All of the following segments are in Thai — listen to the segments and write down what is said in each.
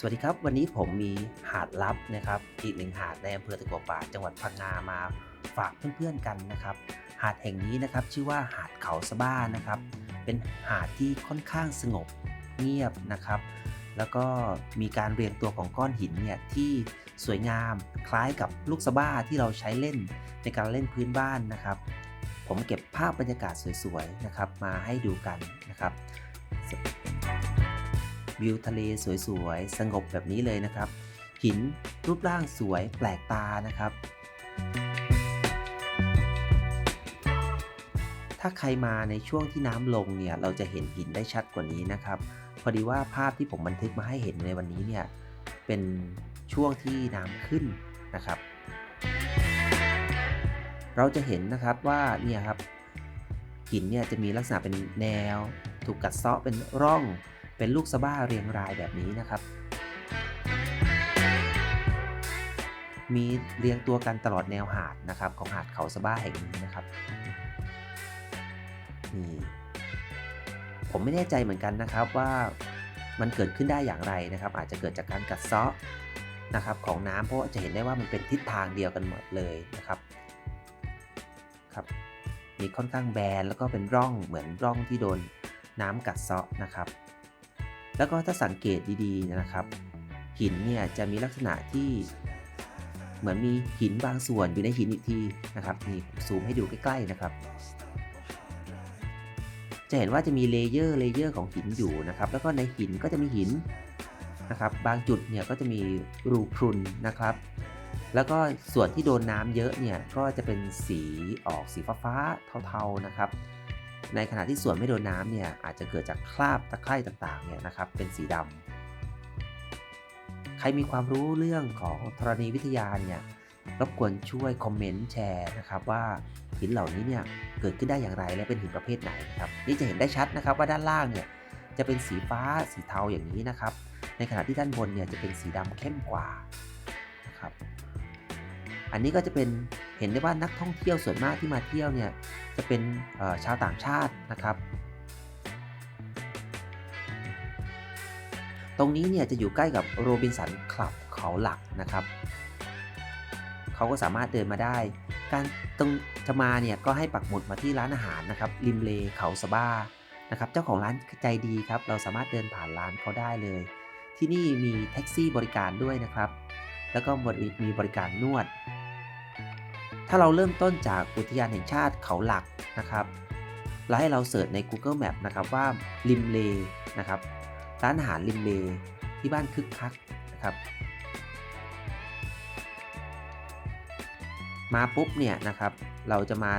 สวัสดีครับ วันนี้ผมมีหาดลับนะครับอีกหนึ่งหาดในอำเภอตะกัวป่าจังหวัดพังงามาฝากเพื่อนๆกันนะครับ หาดแห่งนี้นะครับชื่อว่าหาดเขาสะบ้านะครับ เป็นหาดที่ค่อนข้างสงบเงียบนะครับ แล้วก็มีการเรียงตัวของก้อนหินเนี่ยที่สวยงามคล้ายกับลูกสะบ้าที่เราใช้เล่นในการเล่นพื้นบ้านนะครับ ผมเก็บภาพบรรยากาศสวยๆนะครับ มาให้ดูกันนะครับ วิวทะเลสวยๆ สงบแบบนี้เลยนะครับ หินรูปร่างสวยแปลกตานะครับ ถ้าใครมาในช่วงที่น้ำลงเนี่ย เราจะเห็นหินได้ชัดกว่านี้นะครับ พอดีว่าภาพที่ผมบันทึกมาให้เห็นในวันนี้เนี่ย เป็นช่วงที่น้ำขึ้นนะครับ เราจะเห็นนะครับว่าเนี่ยครับหินเนี่ยจะมีลักษณะเป็นแนว ถูกกัดเซาะเป็นร่อง เป็นลูกสะบ้าเรียงรายแบบนี้นะครับ มีเรียงตัวกันตลอดแนวหาดนะครับ ของหาดเขาสะบ้าแห่งนี้นะครับนี่ผมไม่แน่ใจเหมือนกันนะครับว่ามันเกิดขึ้นได้อย่างไรนะครับ อาจจะเกิดจากการกัดเซาะนะครับของน้ำเพราะจะเห็นได้ว่ามันเป็นทิศทางเดียวกันหมดเลยนะครับครับมีค่อนข้างแบนแล้วก็เป็นร่องเหมือนร่องที่โดนน้ำกัดเซาะนะครับ แล้วก็ถ้าสังเกตดีๆนะครับ หินเนี่ยจะมีลักษณะที่เหมือนมีหินบางส่วนอยู่ในหินอีกทีนะครับนี่ซูมให้ดูใกล้ๆนะครับ จะเห็นว่าจะมีเลเยอร์เลเยอร์ของหินอยู่นะครับ แล้วก็ในหินก็จะมีหินนะครับ บางจุดเนี่ยก็จะมีรูพรุนนะครับ แล้วก็ส่วนที่โดนน้ำเยอะเนี่ยก็จะเป็นสีออกสีฟ้าๆเทาๆนะครับ ในขณะที่ส่วนไม่โดนน้ำเนี่ยอาจจะเกิดจากคราบตะไคร่ต่างๆเนี่ยนะครับเป็นสีดำใครมีความรู้เรื่องของธรณีวิทยาเนี่ยรบกวนช่วยคอมเมนต์แชร์นะครับว่าหินเหล่านี้เนี่ยเกิดขึ้นได้อย่างไรและเป็นหินประเภทไหนนะครับนี่จะเห็นได้ชัดนะครับว่าด้านล่างเนี่ยจะเป็นสีฟ้าสีเทาอย่างนี้นะครับ ในขณะที่ด้านบนเนี่ยจะเป็นสีดำเข้มกว่านะครับ อันนี้ก็จะเป็นเห็นได้ว่านักท่องเที่ยวส่วนมากที่มาเที่ยวเนี่ยจะเป็นชาวต่างชาตินะครับ ตรงนี้เนี่ยจะอยู่ใกล้กับโรบินสันคลับเขาหลักนะครับเขาก็สามารถเดินมาได้ การตรงจะมาเนี่ยก็ให้ปักหมุดมาที่ร้านอาหารนะครับริมเลเขาสบ้านะครับเจ้าของร้านใจดีครับ เราสามารถเดินผ่านร้านเขาได้เลย ที่นี่มีแท็กซี่บริการด้วยนะครับ แล้วก็มีบริการนวด ถ้าเราเริ่มต้นจากอุทยานแห่งชาติเขาหลักนะครับ แล้วให้เราเสิร์ชใน Google Map นะครับว่าริมเลนะครับร้านอาหารริมเลที่บ้านคึกคักนะครับ มาปุ๊บเนี่ยนะครับ เราจะมา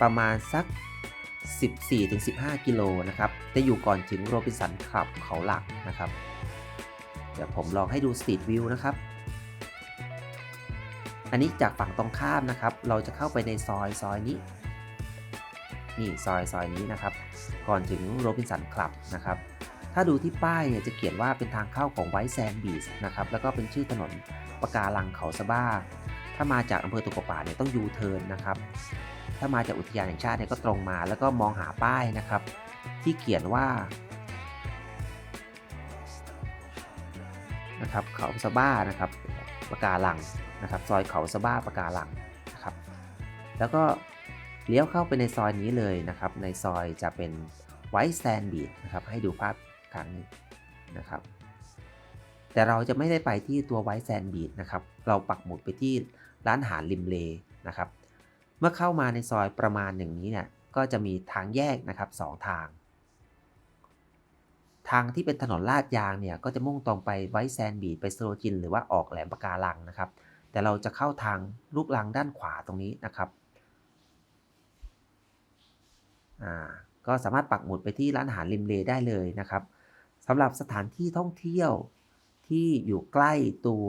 ประมาณสัก 14-15 กิโลนะครับ จะอยู่ก่อนถึงโรบินสันคลับเขาหลักนะครับ เดี๋ยวผมลองให้ดูสตรีทวิวนะครับ อันนี้จากฝั่งตรงข้ามนะครับ เราจะเข้าไปในซอยซอยนี้ นี่ซอยซอยนี้นะครับ ก่อนถึงโรบินสันคลับนะครับ ถ้าดูที่ป้ายเนี่ยจะเขียนว่าเป็นทางเข้าของไวท์แซนด์บีชนะครับ แล้วก็เป็นชื่อถนนปะการังเขาสะบ้า ถ้ามาจากอำเภอตุกป่าเนี่ยต้องยูเทิร์นนะครับ ถ้ามาจากอุทยานแห่งชาติเนี่ยก็ตรงมา แล้วก็มองหาป้ายนะครับ ที่เขียนว่านะครับเขาสะบ้านะครับปะการัง นะครับซอยเขาสบ้าปะการังนะครับแล้วก็เลี้ยวเข้าไปในซอยนี้เลยนะครับ ในซอยจะเป็นไวท์แซนด์บีชนะครับให้ดูภาพครั้งนี้นะครับ แต่เราจะไม่ได้ไปที่ตัวไวท์แซนด์บีชนะครับ เราปักหมุดไปที่ร้านอาหารริมเลนะครับ เมื่อเข้ามาในซอยประมาณหนึ่งนี้เนี่ยก็จะมีทางแยกนะครับสองทาง ทางที่เป็นถนนลาดยางเนี่ยก็จะมุ่งตรงไปไวท์แซนด์บีชไปสโลจิน หรือว่าออกแหลมปะการังนะครับ แต่เราจะเข้าทางลูกลังด้านขวาตรงนี้นะครับก็สามารถปักหมุดไปที่ร้านอาหารริมเลได้เลยนะครับสำหรับสถานที่ท่องเที่ยวที่อยู่ใกล้ตัว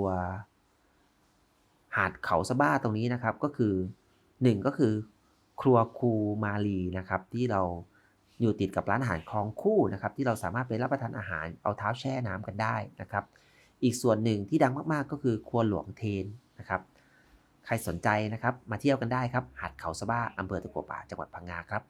หาดเขาสะบ้าตรงนี้นะครับก็คือ 1 ก็คือ ครัวคูมาลีนะครับที่เราอยู่ติดกับร้านอาหารคลองคู่นะครับที่เราสามารถไปรับประทานอาหารเอาเท้าแช่น้ำกันได้นะครับ อีกส่วนหนึ่งที่ดังมากๆก็คือครัวหลวงเทน นะครับ ใครสนใจนะครับ มาเที่ยวกันได้ครับ หาดเขาสบ้าอำเภอตะกัวป่าจังหวัดพังงาครับ